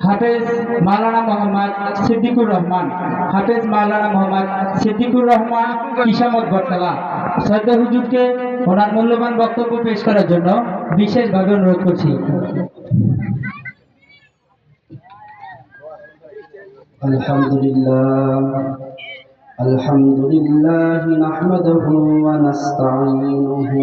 হাফেজ মালানা মোহাম্মদ সিদ্দিকুর রহমান হাফেজ মালানা মোহাম্মদ সিদ্দিকুর রহমান কিসামত বটতলা শ্রদ্ধা হুজুরকে ওনার মূল্যবান বক্তব্য পেশ করার জন্য বিশেষভাবে অনুরোধ করছি আলহামদুলিল্লাহ আলহামদুলিল্লাহ নাহমাদুহু ওয়া নাস্তাঈনুহু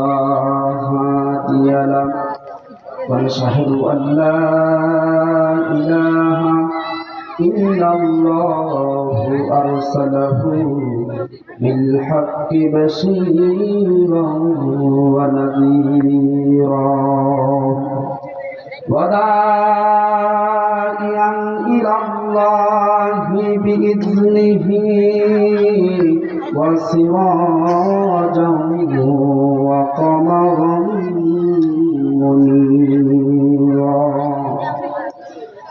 ونشهد أن لا إله إلا الله أرسله بالحق بشيرا ونذيرا. وداعيا إلى الله بإذنه وسراجا وقمرا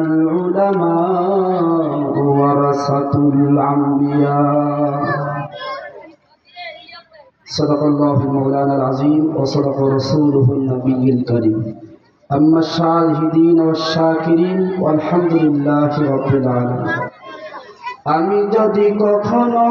العلماء ورثة الأنبياء صدق الله مولانا العظيم وصدق رسوله النبي الكريم أما الشاهدين والشاكرين والحمد لله رب العالمين আমি যদি কখনো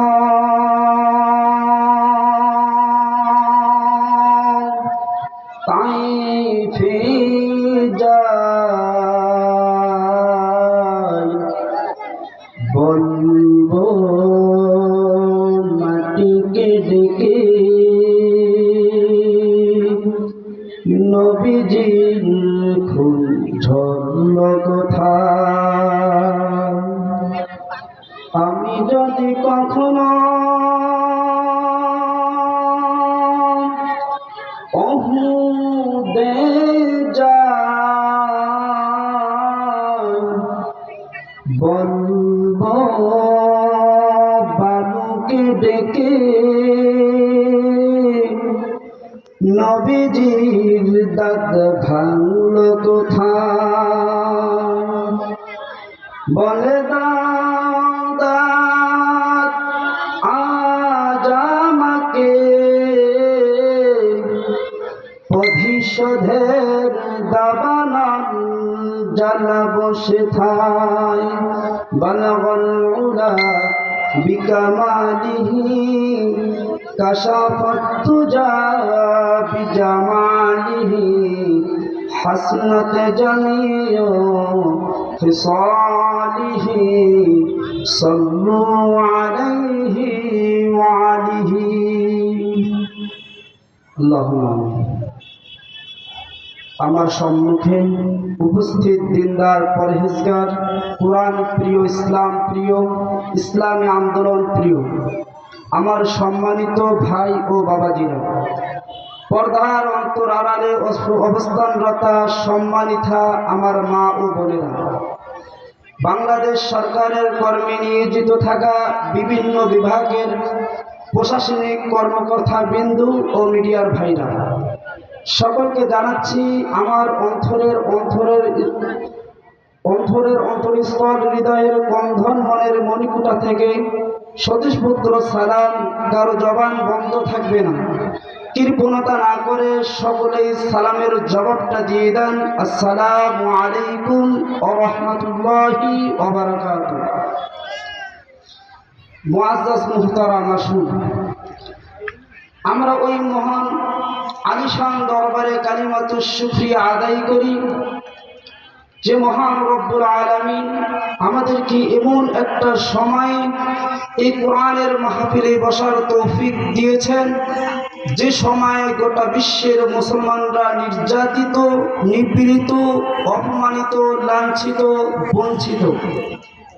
honro জ্বালা বসে থাই বলগল উলা বিকামালিহি কাশাফত তুজা বিজামালিহি حسنت جميع خصاله صلوا عليه وعليه اللهم آمين আমার সম্মুখে উপস্থিত দিনদার পরহেজগার, কোরআন প্রিয়, ইসলাম প্রিয়, ইসলামী আন্দোলন প্রিয়, আমার সম্মানিত ভাই ও বাবাজিরা। পর্দার অন্তর আড়ালে অবস্থানরতা সম্মানিতা আমার মা ও বোনেরা। বাংলাদেশ সরকারের কর্মে নিয়োজিত থাকা বিভিন্ন বিভাগের প্রশাসনিক কর্মকর্তা বিন্দু ও মিডিয়ার ভাইরা। সকলকে জানাচ্ছি আমার অন্তরের অন্তরের অন্তরের অন্তরস্থল হৃদয়ের বন্ধন মনের মণিকুটা থেকে সতীশপুত্র সালাম, কারও জবান বন্ধ থাকবে না। কৃপণতা না করে সকলেই সালামের জবাবটা দিয়ে দেন। আসসালামু আলাইকুম ও রহমতুল্লাহি ওবারাকাতুহ মুআজ্জাজ মুহতারাম আসুন আমরা ওই মহান আলিশান দরবারে কালিমাতুর শুকরিয়া আদায় করি যে মহান রব্বুল আলামিন আমাদেরকে এমন একটা সময় এই কোরআনের মাহফিলে বসার তৌফিক দিয়েছেন। যে সময়ে গোটা বিশ্বের মুসলমানরা নির্যাতিত, নিপীড়িত, অপমানিত, লাঞ্ছিত, বঞ্চিত।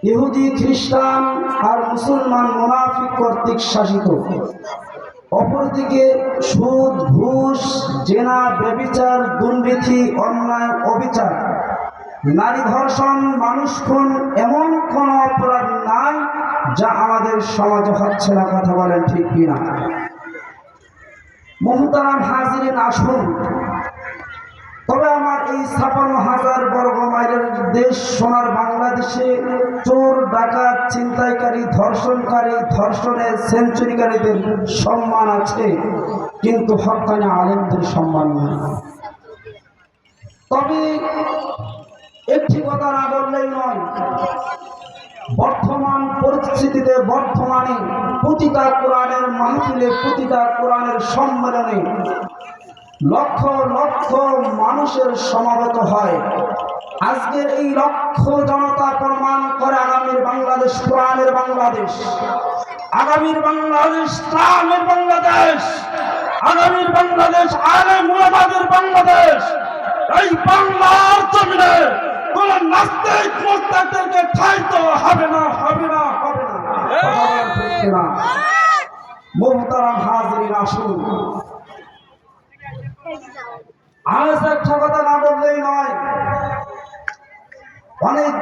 ইহুদি, খ্রিস্টান আর মুসলমান মুনাফিক কর্তৃক শাসিত। অপরদিকে সুদ, ঘুষ, জেনা, ব্যবিচার, দুর্নীতি, অন্যায়, অবিচার। নারী ধর্ষণ, মানুষ খুন এমন কোন অপরাধ নাই যা আমাদের সমাজে হচ্ছে না, কথা বলেন ঠিক কিনা। মোহতারাম হাজিরিন, আসুন। তবে আমার এই ছাপান্ন হাজার বর্গ মাইলের দেশ সোনার বাংলাদেশে চোর, ডাকাত চিন্তাইকারী ধর্ষণকারী ধর্ষণের সেঞ্চুরিকারীদের সম্মান আছে, কিন্তু হকানি আলেমদের সম্মান নেই। তবে একটি কথা না বললেই নয়, বর্তমান পরিস্থিতিতে বর্তমানে প্রতিটা কোরআনের মাহফিলে, প্রতিটা কোরআনের সম্মেলনে লক্ষ লক্ষ মানুষের সমাবেত হয়। আজকের এই লক্ষ জনতা প্রমাণ করে আগামীর বাংলাদেশ কোরআনের বাংলাদেশ আগামীর বাংলাদেশ ইসলামের বাংলাদেশ আগামীর বাংলাদেশ আলে মুরাদের বাংলাদেশ এই বাংলার জমিনে কোন নাস্তিক মোস্তাকদেরকে ঠাই তো হবে না হবে না হবে না। মোহতারাম হাজরিন আসুন। আজ না বললেই নয়। অনেক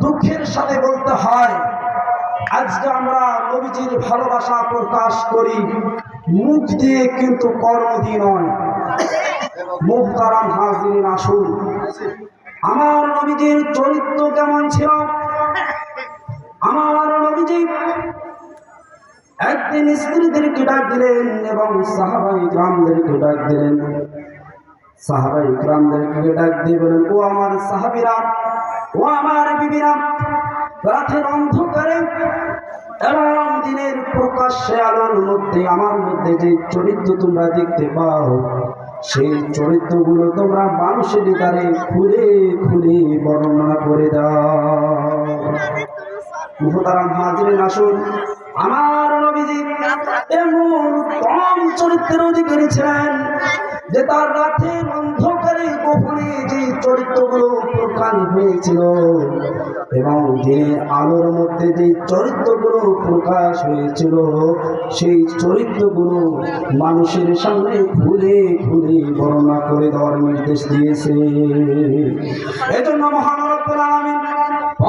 দুঃখের সাথে বলতে হয়। আজকে আমরা নবীজির ভালোবাসা প্রকাশ করি। মুখ দিয়ে কিন্তু কর্ম নয়। মুখতারাম হাজির আসুন। আমার নবীজির চরিত্র কেমন ছিল? আমার নবীজি একদিন স্ত্রীদেরকে ডাক দিলেন এবং সাহাবাই গ্রামদেরকে ডাক দিলেন। সাহাবাই গ্রামদেরকে ডাক দিয়ে বলেন ও আমার সাহাবিরা, ও আমার বিবিরা, রাতের অন্ধকারে এবং দিনের প্রকাশ্যে আলোর মধ্যে, আমার মধ্যে যে চরিত্র তোমরা দেখতে পাও, সেই চরিত্রগুলো তোমরা মানুষের দ্বারে খুলে খুলে বর্ণনা করে দাও। মুহতারাম হাজিরেন, আসুন। আমার নবীজি এমন কম চরিত্রের অধিকারী ছিলেন যে তার রাতের অন্ধকারে গোপনে যে চরিত্রগুলো প্রকাশ হয়েছিল এবং দিনের আলোর মধ্যে যে চরিত্রগুলো প্রকাশ হয়েছিল, সেই চরিত্রগুলো মানুষের সামনে খুলে খুলে বর্ণনা করে দেওয়ার নির্দেশ দিয়েছে। এজন্য মহান রব্বুল আলামিন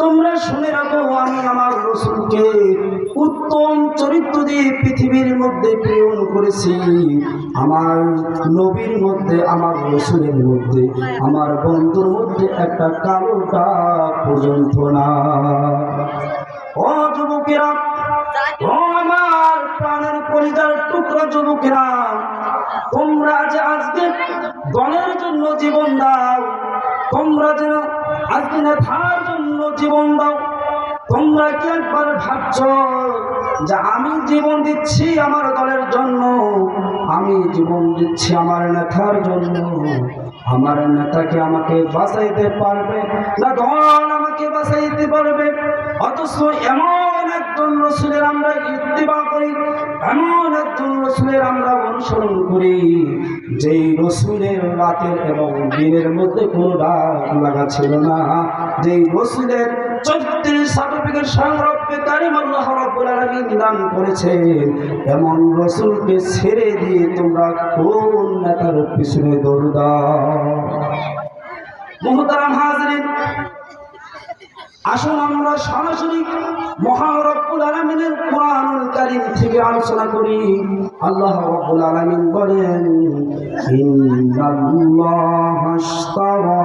তোমরা শুনে রাখো, আমি আমার রসুলকে উত্তম চরিত্র দিয়ে পৃথিবীর মধ্যে প্রেরণ করেছি। আমার নবীর মধ্যে, আমার রসুলের মধ্যে, আমার বন্ধুর মধ্যে একটা কালো পর্যন্ত না। ও যুবকেরা আমার প্রাণের পরিবার টুকরা যুবকেরা, তোমরা যে আজকে দলের জন্য জীবন দাও তোমরা যেন আজকে নেথার জন্য জীবন দাও। তোমরা কি একবার ভাবছ যে আমি জীবন দিচ্ছি আমার দলের জন্য? আমি জীবন দিচ্ছি আমার নেথার জন্য। আমার নেতাকে আমাকে বাঁচাইতে পারবে না, দল আমাকে বাঁচাইতে পারবে। অথচ এমন একজন রসুলের আমরা ইত্তিবা করি, এমন একজন রসুলের আমরা অনুসরণ করি, যেই রসুলের রাতের এবং দিনের মধ্যে কোনো রাত লাগা ছিল না। যেই রসুলের চরিত্রের সার্টিফিকেট করেছেন রসুলকে ছেড়ে দিয়ে তোমরা কোন নেতার পিছনে দাও? হাজরিন আসুন আমরা সরাসরি মহান রব্বুল আলামিনের কোরআনুল কারীম থেকে আলোচনা করি আল্লাহ রব্বুল আলামিন বলেন ইন্নাল্লাহ আশতারা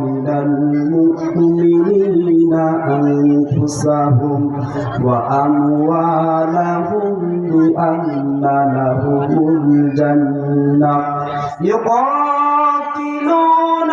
মিনাল মুমিনিনা আনফুসাহুম ওয়া আমওয়ালাহুম বিআন্না লাহুমুল জান্নাহ يقاتلون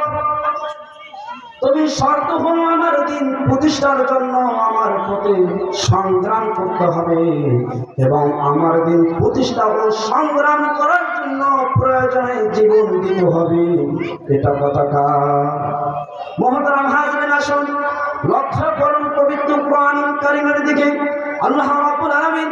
তবে শর্ত হলো আমার দিন প্রতিষ্ঠার জন্য আমার পথে সংগ্রাম করতে হবে এবং আমার দিন প্রতিষ্ঠা ও সংগ্রাম করার জন্য প্রয়োজনে জীবন দিতে হবে। এটা কথা মহতারাম হাজরিন, আসুন। লক্ষ্য করুন পবিত্র কোরআন কারিমের দিকে। আল্লাহ রাব্বুল আলামিন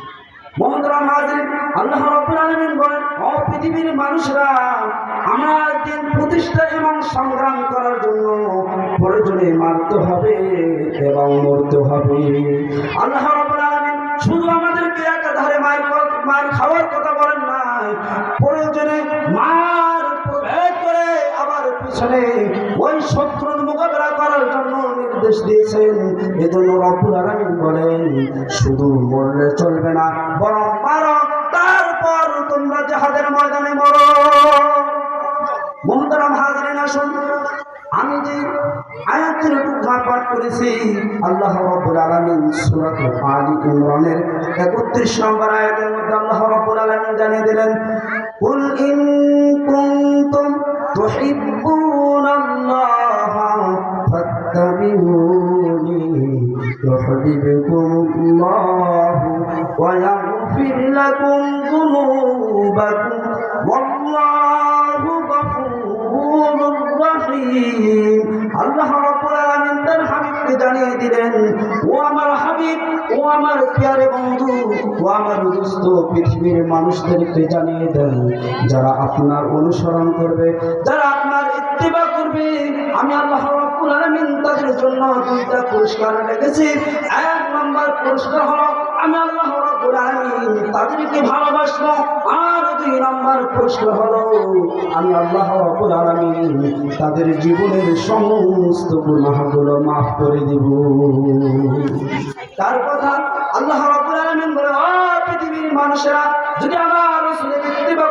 মহতরাম হাজির আল্লাহ রাব্বুল আলামিন বলেন, ও পৃথিবীর মানুষরা, আমার দিন প্রতিষ্ঠা এবং সংগ্রাম করার জন্য প্রয়োজনে মারতে হবে এবং মরতে হবে। আল্লাহ রাব্বুল আলামিন শুধু আমাদেরকে একাধারে মায়ের মার খাওয়ার কথা বলেন নাই, প্রয়োজনে মার প্রভেদ করে আবার পিছনে নির্দেশ দিয়েছেন এজন্য রব্বুল আলামিন বলেন, শুধু মরলে চলবে না, বরং মারো তারপর তোমরা জাহাদের ময়দানে মরো। মোহতারাম হাজরিন, আসুন। আমি যে আয়াতের টুকরা পাঠ করেছি, আল্লাহ রাব্বুল আলামিন সূরা আলী ইমরানের 31 নম্বর আয়াতের মধ্যে আল্লাহ রাব্বুল আলামিন জানিয়ে দিলেন, কুল ইন কুনতুম তুহিব্বুনাল্লাহ يحببكم الله ويغفر لكم ذنوبكم والله غفور رحيم আল্লাহ রাব্বুল আলামিন তার হাবিবকে জানিয়ে দিলেন ও আমার হাবিব ও আমার প্রিয় বন্ধু ও আমার দোস্ত পৃথিবীর মানুষদেরকে জানিয়ে দেন যারা আপনার অনুসরণ করবে যারা আপনার ইত্তেবা করবে আমি আল্লাহ তাদের জন্য দুইটা পুরস্কার রেখেছি। এক নম্বর পুরস্কার আমি আল্লাহ তাদেরকে আর দুই নম্বর হলো, আমি আল্লাহ তাদের জীবনের সমস্ত গুনাহগুলো মাফ করে দিব। তার কথা আল্লাহ রাব্বুল আলামিন বলে পৃথিবীর মানুষেরা, যদি আমার রাসূলের ইত্তেবা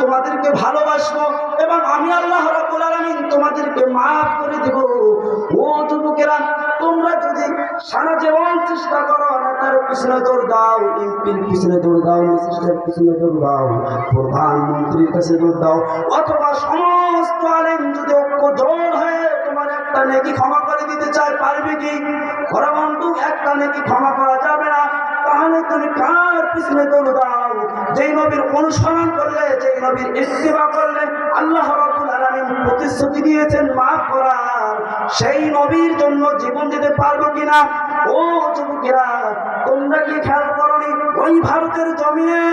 তোমাদেরকে ভালোবাসবো এবং আমি আল্লাহ রাব্বুল তোমাদেরকে মাফ করে দেব। ও যুবকেরা, তোমরা যদি সারা জীবন চেষ্টা করো পিছনে দাও পিছনে পিছনে দাও দাও, অথবা সমস্ত যদি তোমার একটা নেকি ক্ষমা করে দিতে পারবে কি? একটা নেকি ক্ষমা করা যাবে না। তাহলে তুমি কার পিছনে দৌড় দাও যেই নবীর অনুসরণ করলে, যেই নবীর ইস্তেবা করলে, আল্লাহ প্রতিশ্রুতি দিয়েছেন, মাফ করার। সেই নবীর জন্য জীবন দিতে পারব কিনা? ও যুবকেরা, তোমরা কি খেয়াল করনি? ওই ভারতের জমিনে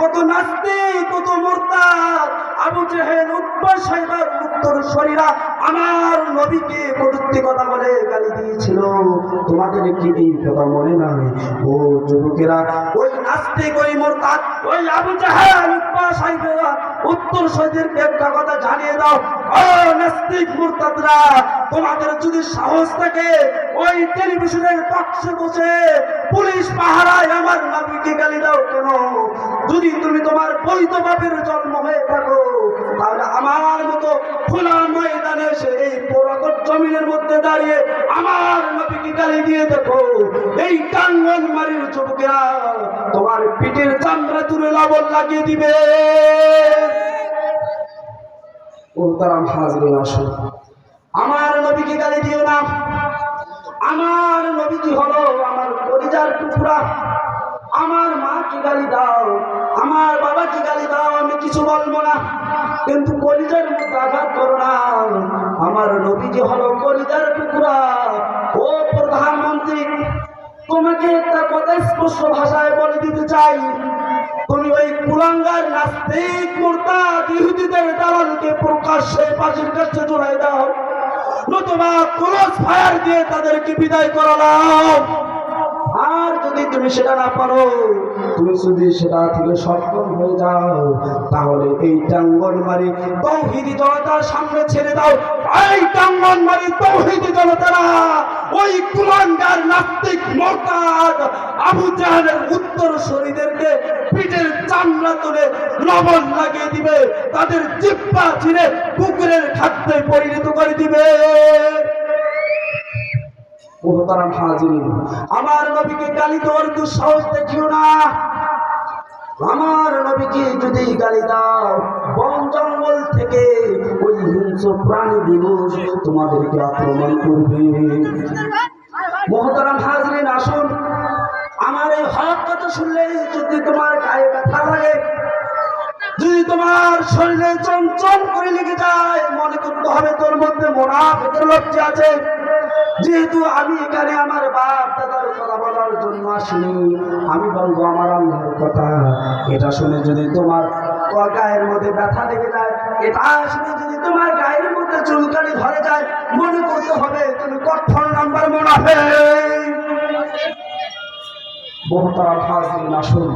কত নাস্তি কত মোরতাদ আবু জেহেল উৎপা সাহেবের উত্তর শরীরা আমার নবীকে কটূক্তি কথা বলে গালি দিয়েছিল। তোমাদের কি এই কথা মনে নাই? ও যুবকেরা, ওই নাস্তিক, ওই মোরতাদ, ওই আবু জাহেল উৎপা সাহেবেরা, উত্তর শরীরকে একটা কথা জানিয়ে দাও। ও নাস্তিক, মোরতাদরা, তোমাদের যদি সাহস থাকে, ওই টেলিভিশনের কক্ষে বসে পুলিশ পাহারায় আমার নবীকে গালি দাও কেন? যদি তুমি তোমার বৈধ বাপের জন্ম হয়ে থাকো খোলা ময়দানে এসে এই পোড়াকট জমিনের মধ্যে দাঁড়িয়ে আমার নবীকে গালি দিয়ে দেখো, এই টাঙ্গন মারির যুবকেরা তোমার পিঠের চামড়া তুলে লবণ লাগিয়ে দিবে। মোহতারাম হাজরিন আসুন। আমার নবীকে গালি দিও না। আমার নবীজি হলো আমার পরিজার টুকরা। আমার মাকে গালি দাও? আমার বাবাকে গালি দাও? আমি কিছু বলব না। কিন্তু কলিজার মধ্যে আঘাত করো না। আমার নবীজি হলো কলিজার টুকরা। ও প্রধানমন্ত্রী, তোমাকে একটা কথা স্পষ্ট ভাষায় বলে দিতে চাই। তুমি ওই কুলাঙ্গার নাস্তিক মোরতাদ ইহুদিদের দালালকে প্রকাশ্যে পাশের কাছে জোড়াই দাও। নতুবা ক্রস ফায়ার দিয়ে তাদেরকে বিদায় করালাম। আর যদি তুমি সেটা না পারো, তুমি যদি সেটা থেকে সক্ষম হয়ে যাও, তাহলে এই টাঙ্গনবাড়ি তৌহিদি জনতার সামনে ছেড়ে দাও। এই টাঙ্গনবাড়ি তৌহিদি জনতারা, ওই কুলাঙ্গার নাস্তিক মোরতাদ আবু জাহালের উত্তর শরীরদেরকে পিঠের চামড়া তুলে লবণ লাগিয়ে দিবে, তাদের জিব্বা ছিঁড়ে পুকুরের খাদ্যে পরিণত করে দিবে। মোহতারাম হাজির। আমার নবীকে গালি দেওয়ার দুঃসাহস দেখিও না। আমার নবীকে যদি গালি দাও, বন জঙ্গল থেকে ওই হিংস্র প্রাণী দিবস তোমাদেরকে আক্রমণ করবে। মোহতারাম হাজরিন, আসুন। আমার এই হক কথা শুনলে যদি তোমার গায়ে ব্যথা লাগে, যদি তোমার শরীরে চঞ্চল করে লেগে যায়, মনে করতে হবে তোর মধ্যে মোনা ভেতর লজ্জা আছে। যেহেতু আমি এখানে আমার বাপ দাদার কথা বলার জন্য আসিনি, আমি বলব আমার আল্লাহর কথা। এটা শুনে যদি তোমার গায়ের মধ্যে ব্যথা লেগে যায়, এটা শুনে যদি তোমার গায়ের মধ্যে চুলকানি ধরে যায়, মনে করতে হবে তুমি কঠোর নাম্বার মনে মোনাফে বহুতারা ফাজিল আসুন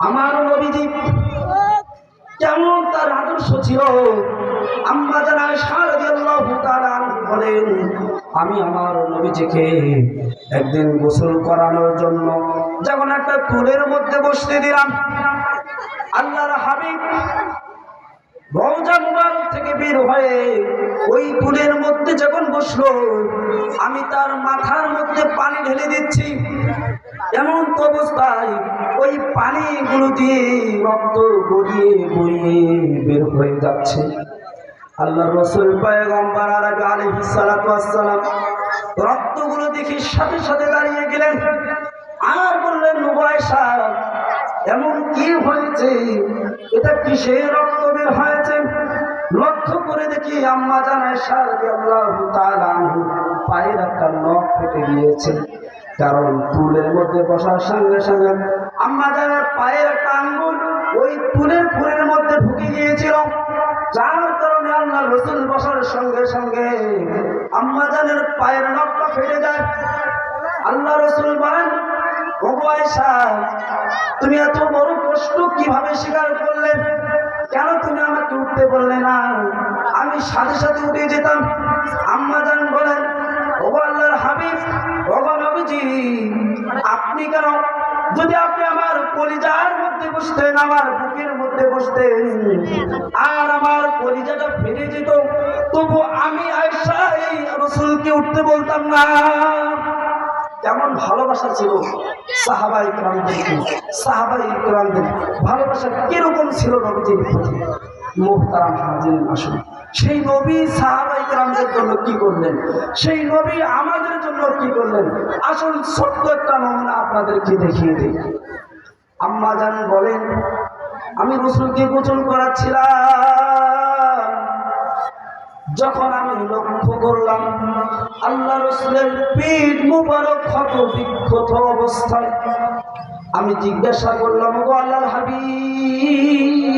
আমার নবীজি কেমন তার আদর্শ ছিল? আম্মা জানা সারাদিয়াল্লাহু তাআলা বলেন, আমি আমার নবীজিকে একদিন গোসল করানোর জন্য যখন একটা তুলের মধ্যে বসতে দিলাম। আল্লাহর হাবিব থেকে বের হয়ে ওই তুলের মধ্যে যখন বসল, আমি তার মাথার মধ্যে পানি ঢেলে দিচ্ছি। এমন তো অবস্থায় পানিগুলো দিয়ে রক্ত গড়িয়ে গড়িয়ে বের হয়ে যাচ্ছে। আল্লাহ রসুল পয়গম্বর আরবি আলাইহিস সালাতু ওয়াসসালাম রক্তগুলো দেখে সাথে সাথে দাঁড়িয়ে গেলেন। আর বললেন নুবাইশা এমন কি হয়েছে? এটা কিসের রক্ত বের হয়েছে? লক্ষ্য করে দেখি আম্মা জানায় সারদি আল্লাহ পায়ের একটা নখ ফেটে গিয়েছে। কারণ তুলের মধ্যে বসার সঙ্গে সঙ্গে আম্মা জানার পায়ের একটা আঙ্গুল ওই তুলের ফুলের মধ্যে ঢুকে গিয়েছিল যার কারণে আল্লাহ রসুল বসার সঙ্গে সঙ্গে আম্মা জানের পায়ের নখটা ফেটে যায়। আল্লাহ রসুল বলেন তুমি এত বড় কষ্ট কীভাবে স্বীকার করলে? কেন তুমি আমাকে উঠতে বললে না? আমি সাথে সাথে উঠে যেতাম। আম্মা জান বলেন ওগো আল্লাহর আপনি কেন? যদি আপনি আমার কলিজার মধ্যে বসতেন, আমার বুকের মধ্যে বসতেন, আর আমার কলিজাটা ফেটে যেত, তবু আমি রসুলকে উঠতে বলতাম না। কেমন ভালোবাসা ছিল সাহাবাই ক্রান্তির সাহাবাই ক্রান্তির ভালোবাসা কীরকম ছিল নবীজির? প্রতি মোহতারাম হাজির আসুন সেই নবী সাহাবাই ক্রান্তের জন্য কি করলেন? সেই নবী আমাদের জন্য কি করলেন? আসল ছোট্ট একটা নমুনা আপনাদেরকে দেখিয়ে দিই। আম্মা জান বলেন, আমি রসুলকে গোচল করাচ্ছিলাম। যখন আমি লক্ষ্য করলাম, আল্লাহ রসুলের পিঠ মুবারক ক্ষত বিক্ষত অবস্থায়, আমি জিজ্ঞাসা করলাম গো আল্লাহর হাবিব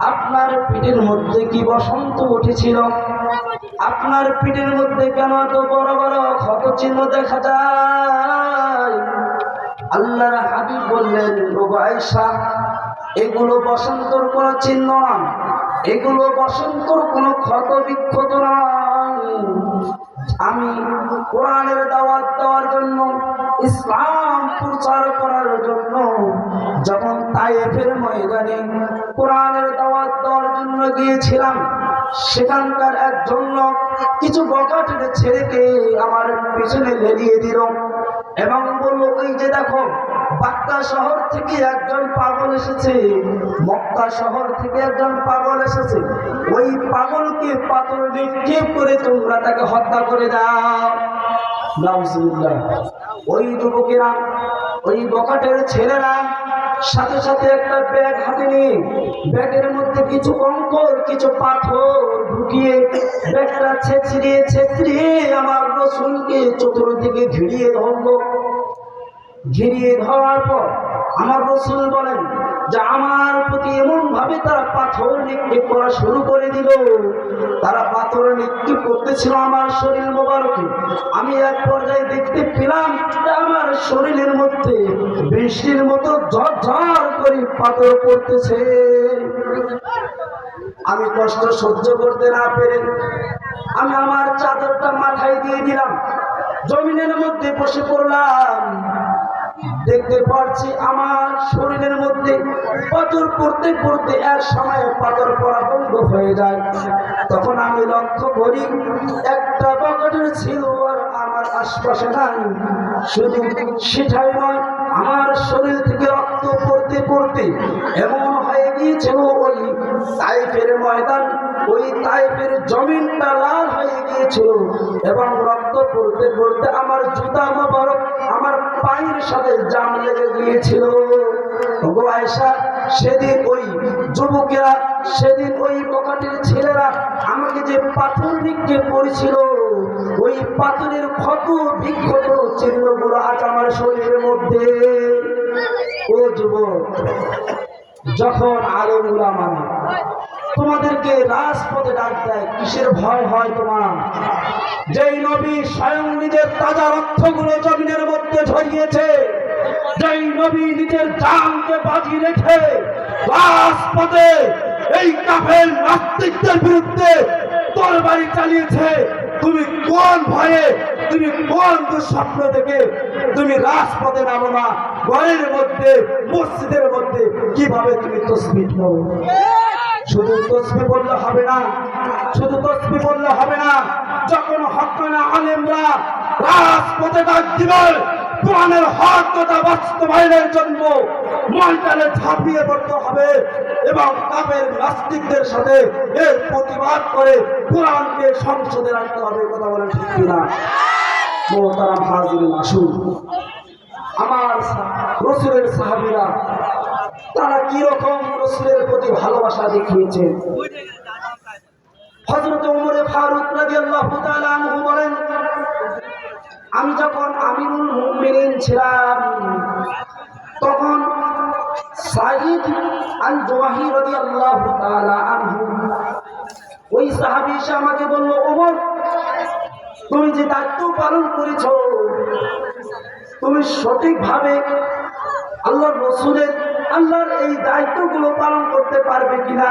আপনার পিঠের মধ্যে কি বসন্ত উঠেছিল? আপনার পিঠের মধ্যে কেন এত বড় বড় ক্ষত চিহ্ন দেখা যায়? আল্লাহর হাবিব বললেন এগুলো বসন্তর কোনো চিহ্ন এগুলো বসন্তর কোনো ক্ষত বিক্ষত নয়। আমি কোরআনের দাওয়াত দেওয়ার জন্য, ইসলাম প্রচার করার জন্য যখন তাইফের ময়দানে কোরআনের দাওয়াত দেওয়ার জন্য গিয়েছিলাম, সেখানকার একজন লোক কিছু বকাটের ছেলেকে আমার পিছনে লেলিয়ে দিল। এবং বলল ওই যে দেখো, বাক্কা শহর থেকে একজন পাগল এসেছে, মক্কা শহর থেকে একজন পাগল এসেছে। ওই পাগলকে পাথর নিক্ষেপ করে তোমরা তাকে হত্যা করে দাও। ওই যুবকেরা, ওই বকাটের ছেলেরা সাথে সাথে একটা ব্যাগ হাতে নিয়ে ব্যাগের মধ্যে কিছু কঙ্কর কিছু পাথর ঢুকিয়ে ব্যাগটা ছেঁচড়িয়ে ছেঁচড়িয়ে আমার রসুলকে চতুর্দিকে ঘিরিয়ে ধরবো ঘিরিয়ে ধরার পর আমার রসুল বলেন যে আমার প্রতি এমন ভাবে তারা পাথর নিক্ষেপ করা শুরু করে দিল। তারা পাথর নিক্ষেপ করতেছিল আমার শরীর মোবারকে। আমি এক পর্যায়ে দেখতে পেলাম আমার শরীরের মধ্যে বৃষ্টির মতো ঝড় করে পাথর পড়তেছে। আমি কষ্ট সহ্য করতে না পেরে আমি আমার চাদরটা মাথায় দিয়ে দিলাম। জমিনের মধ্যে বসে পড়লাম। দেখতে পারছি আমার শরীরের মধ্যে পাথর পড়তে পড়তে এক সময় পাথর পড়া বন্ধ হয়ে যায়। তখন আমি লক্ষ্য করি একটা পকেটের ছিল আমার আশপাশে নাই। শুধু সেটাই নয়, আমার শরীর থেকে রক্ত পড়তে পড়তে এমন ময়দান, ওই লাল হয়ে গিয়েছিল। এবং রক্ত পড়তে পড়তে আমার জুতা মোবারক আমার পায়ের সাথে জাম লেগে গিয়েছিল। সেদিন ওই যুবকেরা, সেদিন ওই পকাটির ছেলেরা আমাকে যে পাথর নিক্ষেপ করেছিল ওই পাথরের ক্ষত বিক্ষত চিহ্নগুলো আজ আমার শরীরের মধ্যে। ও যুবক যখন আলো মানে তোমাদেরকে রাজপথে ডাক দেয়, কিসের ভয় হয় তোমার? যেই নবী স্বয়ং নিজের তাজা রক্তগুলো জমিনের মধ্যে ঝরিয়েছে, যেই নবী নিজের জানকে বাজি রেখে রাজপথে এই কাফের নাস্তিকদের বিরুদ্ধে তরবারি চালিয়েছে, তুমি কোন ভয়ে, তুমি কোন দুঃস্বপ্ন থেকে তুমি রাজপথে নামো না? ঘরের মধ্যে, মসজিদের মধ্যে কীভাবে তুমি তসবিট পাবো শুধু তসবি বললে হবে না, শুধু তসবি বললে হবে না, যখন হকানা আলেমরা রাজপথে ডাক দিবে কোরআনের হক কথা বাস্তবায়নের জন্য ময়দানে ঝাঁপিয়ে পড়তে হবে এবং কাপের নাস্তিকদের সাথে এর প্রতিবাদ করে কোরআনকে সংসদে রাখতে হবে, কথা বলেন ঠিক কিনা? মোহতারাম হাজিরিন, আসুন। আমার রসুলের সাহাবিরা, তারা কি রকম রসুলের প্রতি ভালোবাসা দেখিয়েছে? হজরত উমরে ফারুক তাআলা আনহু বলেন, আমি যখন আমিরুল মুমিনিন ছিলাম, তখন সাইদ আল জওয়াহি রাদিয়াল্লাহু তাআলা আনহু, ওই সাহাবী এসে আমাকে বলল ওমর তুমি যে দায়িত্ব পালন করেছ তুমি সঠিকভাবে আল্লাহর রসুলের, আল্লাহর এই দায়িত্বগুলো পালন করতে পারবে কিনা?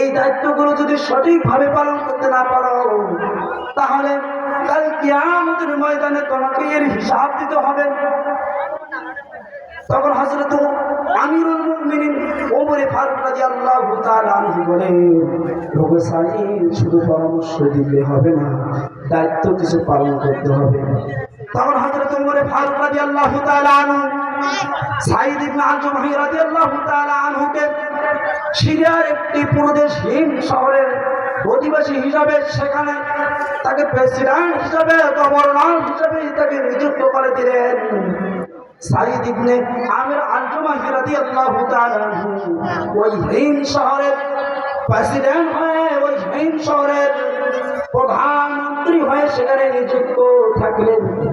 এই দায়িত্বগুলো যদি সঠিকভাবে পালন করতে না পারো, তাহলে কাল কিয়ামতের ময়দানে তোমাকে এর হিসাব দিতে হবে। তখন হযরত আমিরুল মুমিনিন ওমরে ফারুক রাদিয়াল্লাহু তাআলা আনহু বলেন রোগে সাইদ শুধু পরামর্শ দিলে হবে না, দায়িত্ব কিছু পালন করতে হবে। তখন হযরত ওমরে ফারুক রাদিয়াল্লাহু তাআলা আনহু সাইদ ইবনে আল-জুমাহি রাদিয়াল্লাহু তাআলা আনহুকে সিরিয়ার একটি প্রদেশহীন শহরের অধিবাসী হিসাবে সেখানে তাকে প্রেসিডেন্ট হিসাবে, গভর্নর হিসাবে তাকে নিযুক্ত করে দিলেন। সাইদ ইবনে আমির আল-জুমাহি রাদিয়াল্লাহু তাআলা ওই হিন শহরের প্রেসিডেন্ট হয়ে, ওই হিন শহরের প্রধানমন্ত্রী হয়ে সেখানে নিযুক্ত থাকলেন।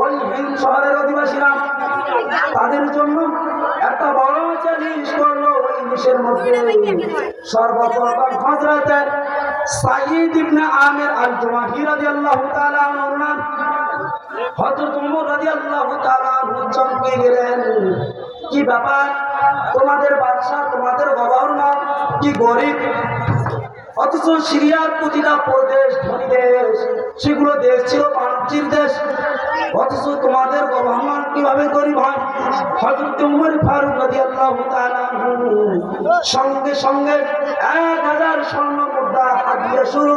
ওই হিন শহরের অধিবাসীরা, তাদের জন্য একটা বড় লিস্ট করল ওই লিস্টের মধ্যে। সর্বপ্রথম হজরতের সাইদ ইবনে আমির আল জুমাহি রাদিয়াল্লাহু তাআলা আনহুর নাম। হযরত ওমর রাদিয়াল্লাহু তাআলা আনহু চমকে গেলেন। কি ব্যাপার? তোমাদের বাদশা তোমাদের গভর্নর কি গরিব? অথচ সিরিয়ার প্রতিটা প্রদেশ, ধনী দেশ, সেগুলো দেশ ছিল বাণিজ্যের দেশ। অথচ তোমাদের গভর্নর কীভাবে গরিব হয়? হজরত উমর ফারুক রাদিয়াল্লাহু তাআলা সঙ্গে সঙ্গে এক হাজার স্বর্ণ মুদ্রা হাদিয়া শুরু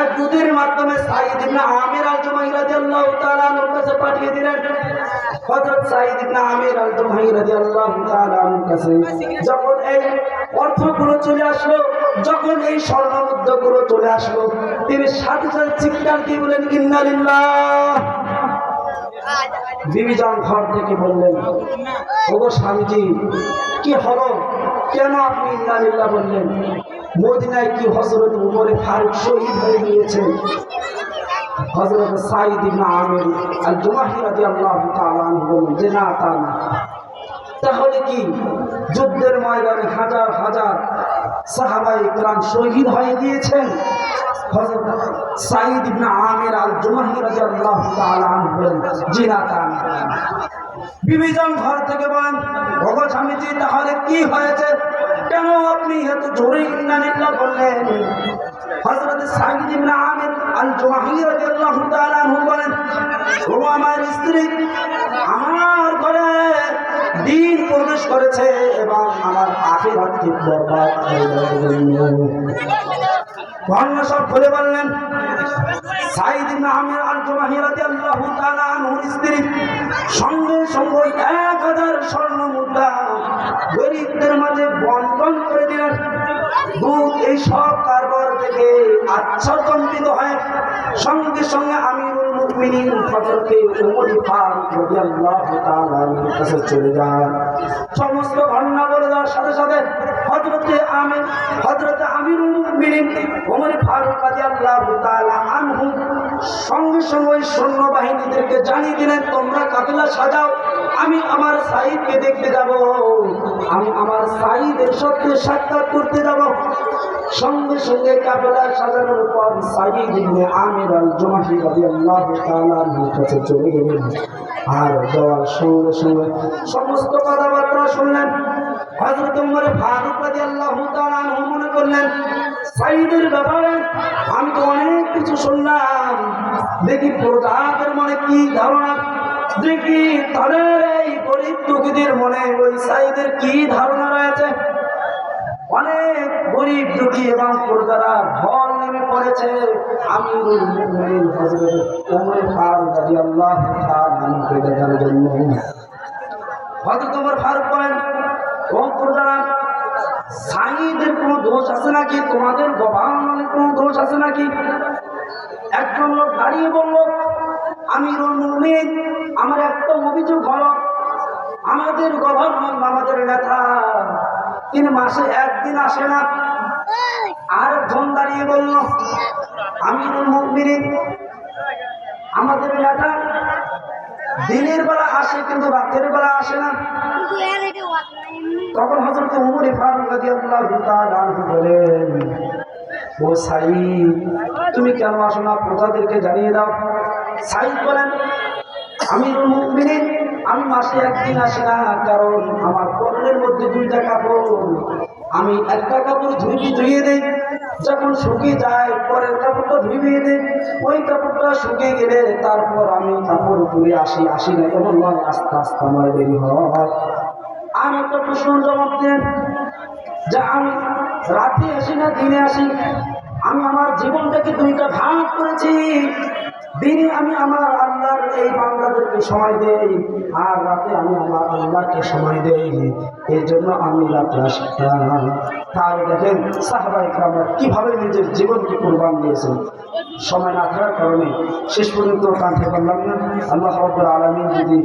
এক দুধের মাধ্যমে সাইদ ইবনে আমির আল জুমাহি রাদিয়াল্লাহু তাআলা আনহুর কাছে পাঠিয়ে দিলেন। হযরত সাইদ ইবনে আমির আল জুমাহি রাদিয়াল্লাহু তাআলা আনহুর কাছে যখন এই অর্থগুলো চলে আসলো, যখন এই স্বর্ণ মুদ্রাগুলো চলে আসলো, তিনি সাথে সাথে চিৎকার দিয়ে বলেন ইন্নালিল্লাহ বিবিজন ঘর থেকে বললেন, ওগো স্বামীজি, কি হলো কেন আপনি ইন্নালিল্লাহ বললেন? মদিনায় কি হজরত উমরে ফারুক শহীদ হয়ে গিয়েছেন হজরত সাইদ ইবনে আমির আল জুমাহি রাদিয়াল্লাহু তাআলা আনহু বললেন, যে না, তা না। তাহলে কি যুদ্ধের ময়দানে হাজার হাজার সাহাবাই ইকরাম শহীদ হয়ে গিয়েছেন? হযরত সাঈদ ইবনে আমির আল জুমাহি রাদিয়াল্লাহু তাআলা আনহু বলেন জি না তা না। বিবিজন ঘর থেকে বলেন স্বামীজি, তাহলে কি হয়েছে? কেন আপনি এত জোরে ইন্নালিল্লাহ বললেন হযরত সাঈদ ইবনে আমির আল জুমাহি রাদিয়াল্লাহু তাআলা আনহু বলেন, ও আমার স্ত্রী, আমার ঘরে দিন প্রবেশ করেছে, এবং আমার আখিরাতকে বরবাদ করে দেওয়ার বর্ণনা সব খুলে বললেন, সাইদ ইবনে আমির আল জুমাহি রাদিয়াল্লাহু তাআলা আনহুর স্ত্রী, সঙ্গে সঙ্গে এক হাজার স্বর্ণ মুদ্রা গরিবদের মাঝে বন্টন করে দিলেন। দুধ এই সব কারবার থেকে আচ্ছাদন্বিত হয়। সঙ্গে সঙ্গে কাছে চলে সমস্ত ঘটনা বলে দেওয়ার সাথে সাথে আমির সঙ্গে সৈন্যবাহিনীদেরকে জানিয়ে দিলেন, তোমরা কাফেলা সাজাও, আমি আমার সাইদকে দেখতে যাব। আমি আমার সাইদের সাথে সাক্ষাৎ করতে যাব। সঙ্গে সঙ্গে কাফেলা সাজানোর পর সাইদ ইবনে আমির আল জুমাহি রাদিয়াল্লাহু তাআলা আনহুর কাছে চলে গেলেন। আর যাওয়ার সঙ্গে সঙ্গে সমস্ত কথাবার্তা শুনলেন। হযরত উমর ফারুক রাদিয়াল্লাহু তাআলা মনে করলেন সাইদের ব্যাপারে আমি তো অনেক কিছু শুনলাম। দেখি প্রজাদের মনে কি ধারণা? দেখি তাদের এই গরিব দুঃখীদের মনে ওই সাইদের কি ধারণা রয়েছে? অনেক গরিব দুঃখী এবং প্রজারা ঢল নেমে পড়েছে। আমিরুল দেখার জন্য। কোনো আছে নাকি? তোমাদের কোনো আছে নাকি? একজন লোক দাঁড়িয়ে আমার একটা অভিযোগ আমাদের গভর্নর আমাদের নেতা তিনি মাসে একদিন আসে না। আর একজন দাঁড়িয়ে বলল মুমিন আমাদের নেতা দিনের বেলা আসে কিন্তু রাতের বেলা আসে না। তখন হজরত উমর ফারুক রাদিয়াল্লাহু তাআলা বলেন, ও সাইদ তুমি কেন আসো না? প্রজাদেরকে জানিয়ে দাও। সাইদ বলেন মুমিনিন আমি মাসে একদিন আসি না, কারণ আমার পরনের মধ্যে দুইটা কাপড়। আমি একটা কাপড় ধুই ধুয়ে দেই যখন শুকিয়ে যায়, পরের কাপড়টা ধুইয়ে দেই ওই কাপড়টা শুকিয়ে গেলে তারপর আমি কাপড় ধুয়ে আসি আসি না, এমন নয়, আস্তে আস্তে আমার দেরি হয়। আমি একটা প্রশ্ন জবাব দেন, যে আমি রাতে আসি না, দিনে আসি? আমি আমার জীবনটাকে দুইটা ভাগ করেছি। দিনে আমি আমার আল্লাহর এই বাংলাদেশকে সময় দেই, আর রাতে আমি আমার আল্লাহকে সময় দেই। এই জন্য আমি রাতে তাই দেখেন সাহাবাই আমরা কীভাবে নিজের জীবনকে কোরবান দিয়েছেন। সময় না থাকার কারণে শেষ পর্যন্ত কাঁদতে পারলাম না। আল্লাহ রব্বুল আলমিন যদি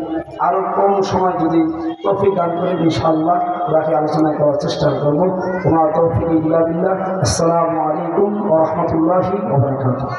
আরও কম সময় যদি তৌফিক দান করে ইনশাআল্লাহ বাকি আলোচনা করার চেষ্টা করব। তোমার তৌফিক ইল্লা বিল্লাহ। আসসালামু আলাইকুম ওয়া রাহমাতুল্লাহি ওয়া বারাকাতুহু।